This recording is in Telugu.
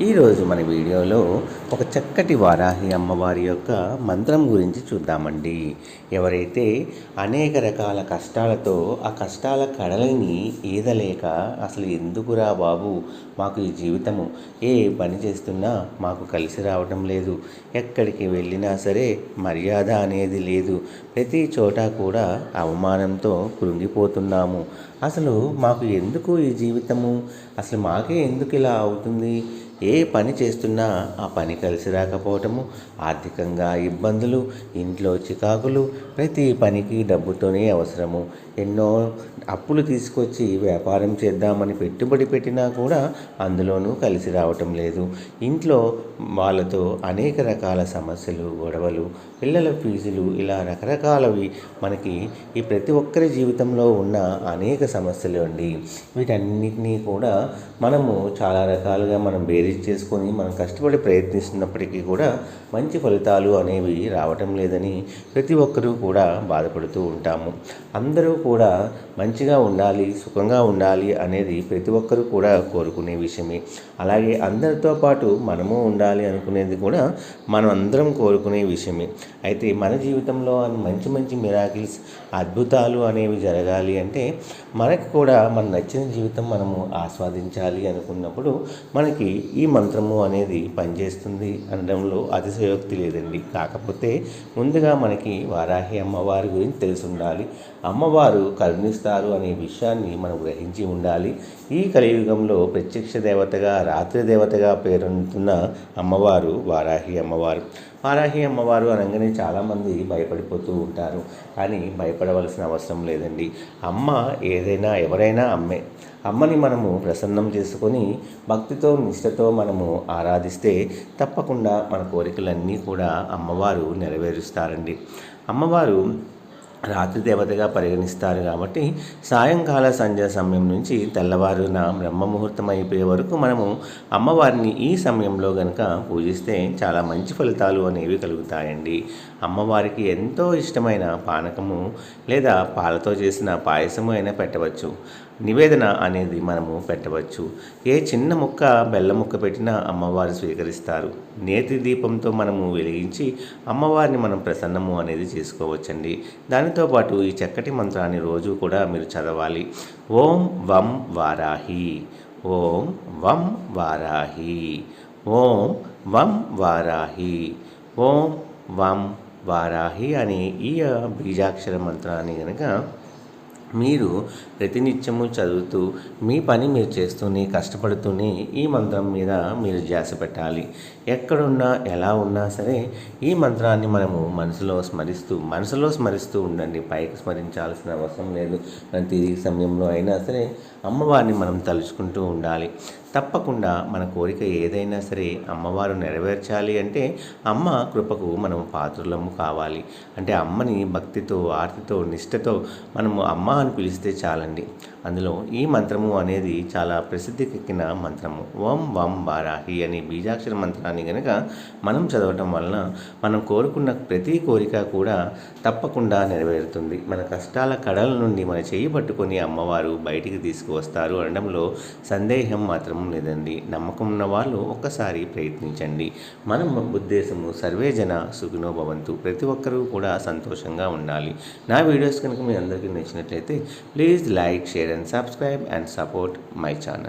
ఈరోజు మన వీడియోలో ఒక చక్కటి వారాహి అమ్మవారి యొక్క మంత్రం గురించి చూద్దామండి. ఎవరైతే అనేక రకాల కష్టాలతో ఆ కష్టాల కడలిని ఈదలేక అసలు ఎందుకురా బాబు మాకు ఈ జీవితము? ఏ పని చేస్తున్నా మాకు కలిసి రావటం లేదు. ఎక్కడికి వెళ్ళినా సరే మర్యాద అనేది లేదు. ప్రతి చోట కూడా అవమానంతో కృంగిపోతున్నాము. అసలు మాకు ఎందుకు ఈ జీవితము? అసలు మాకే ఎందుకు ఇలా అవుతుంది? ఏ పని చేస్తున్నా ఆ పని కలిసి రాకపోవటము ఆర్థికంగా ఇబ్బందులు ఇంట్లో చికాకులు ప్రతి పనికి డబ్బుతోనే అవసరము. ఎన్నో అప్పులు తీసుకొచ్చి వ్యాపారం చేద్దామని పెట్టుబడి పెట్టినా కూడా అందులోనూ కలిసి రావటం లేదు. ఇంట్లో వాళ్ళతో అనేక రకాల సమస్యలు గొడవలు పిల్లల ఫీజులు ఇలా రకరకాలవి మనకి ఈ ప్రతి ఒక్కరి జీవితంలో ఉన్న అనేక సమస్యలు అండి. వీటన్నిటినీ కూడా మనము చాలా రకాలుగా మనం బేరీజ్ చేసుకొని మనం కష్టపడి ప్రయత్నిస్తున్నప్పటికీ కూడా మంచి ఫలితాలు అనేవి రావటం లేదని ప్రతి ఒక్కరూ కూడా బాధపడుతూ ఉంటాము. అందరూ కూడా మంచిగా ఉండాలి సుఖంగా ఉండాలి అనేది ప్రతి ఒక్కరూ కూడా కోరుకునే విషయమే. అలాగే అందరితో పాటు మనము ఉండాలి అనుకునేది కూడా మనం అందరం కోరుకునే విషయమే. అయితే మన జీవితంలో మంచి మంచి మిరాకిల్స్ అద్భుతాలు అనేవి జరగాలి అంటే మనకు కూడా మన నచ్చిన జీవితం మనము ఆస్వాదించాలి అనుకున్నప్పుడు మనకి ఈ మంత్రము అనేది పనిచేస్తుంది అనడంలో అతిశయోక్తి లేదండి. కాకపోతే ముందుగా మనకి వారాహి అమ్మవారి గురించి తెలిసి ఉండాలి. అమ్మవారు కరుణిస్తారు అనే విషయాన్ని మనం గ్రహించి ఉండాలి. ఈ కలియుగంలో ప్రత్యక్ష దేవతగా రాత్రి దేవతగా పేరొందుతున్న అమ్మవారు వారాహి అమ్మవారు. వారాహి అమ్మవారు అనగానే చాలామంది భయపడిపోతూ ఉంటారు. కానీ భయపడవలసిన అవసరం లేదండి. అమ్మ ఏదైనా ఎవరైనా అమ్మే. అమ్మని మనము ప్రసన్నం చేసుకొని భక్తితో నిష్ఠతో మనము ఆరాధిస్తే తప్పకుండా మన కోరికలన్నీ కూడా అమ్మవారు నెరవేరుస్తారండి. అమ్మవారు రాత్రి దేవతగా పరిగణిస్తారు కాబట్టి సాయంకాల సంధ్య సమయం నుంచి తెల్లవారున బ్రహ్మముహూర్తం అయిపోయే వరకు మనము అమ్మవారిని ఈ సమయంలో గనక పూజిస్తే చాలా మంచి ఫలితాలు అనేవి కలుగుతాయండి. అమ్మవారికి ఎంతో ఇష్టమైన పానకము లేదా పాలతో చేసిన పాయసము అయినా పెట్టవచ్చు. నివేదన అనేది మనము పెట్టవచ్చు. ఏ చిన్న ముక్క బెల్ల ముక్క పెట్టినా అమ్మవారు స్వీకరిస్తారు. నేతి దీపంతో మనము వెలిగించి అమ్మవారిని మనం ప్రసన్నము అనేది చేసుకోవచ్చండి. దానితో పాటు ఈ చక్కటి మంత్రాన్ని రోజు కూడా మీరు చదవాలి. ఓం వం వారాహి. ఓం వం వారాహి. ఓం వం వారాహి. ఓం వం వారాహి అనే ఈ బీజాక్షర మంత్రాన్ని కనుక మీరు ప్రతినిత్యము చదువుతూ మీ పని మీరు చేస్తూనే కష్టపడుతూనే ఈ మంత్రం మీద మీరు ధ్యాస పెట్టాలి. ఎక్కడున్నా ఎలా ఉన్నా సరే ఈ మంత్రాన్ని మనము మనసులో స్మరిస్తూ మనసులో స్మరిస్తూ ఉండండి. పైకి స్మరించాల్సిన అవసరం లేదు. మన తిరిగి సమయంలో అయినా సరే అమ్మవారిని మనం తలుచుకుంటూ ఉండాలి. తప్పకుండా మన కోరిక ఏదైనా సరే అమ్మవారు నెరవేర్చాలి అంటే అమ్మ కృపకు మనం పాత్రులము కావాలి. అంటే అమ్మని భక్తితో ఆర్తితో నిష్ఠతో మనము అమ్మ అని పిలిస్తే చాలండి. అందులో ఈ మంత్రము అనేది చాలా ప్రసిద్ధికెక్కిన మంత్రము. ఓం వం వారాహి అనే బీజాక్షర మంత్రాన్ని కనుక మనం చదవటం వలన మనం కోరుకున్న ప్రతి కోరిక కూడా తప్పకుండా నెరవేరుతుంది. మన కష్టాల కడల నుండి మన చేయి పట్టుకొని అమ్మవారు బయటికి తీసుకువస్తారు అనడంలో సందేహం మాత్రం లేదండి. నమ్మకం ఉన్న వాళ్ళు ఒక్కసారి ప్రయత్నించండి. మన ఉద్దేశము సర్వే జన సుఖినో భవంతు ప్రతి ఒక్కరూ కూడా సంతోషంగా ఉండాలి. నా వీడియోస్ కనుక మీ అందరికీ నచ్చినట్లయితే please like share and subscribe and support my channel.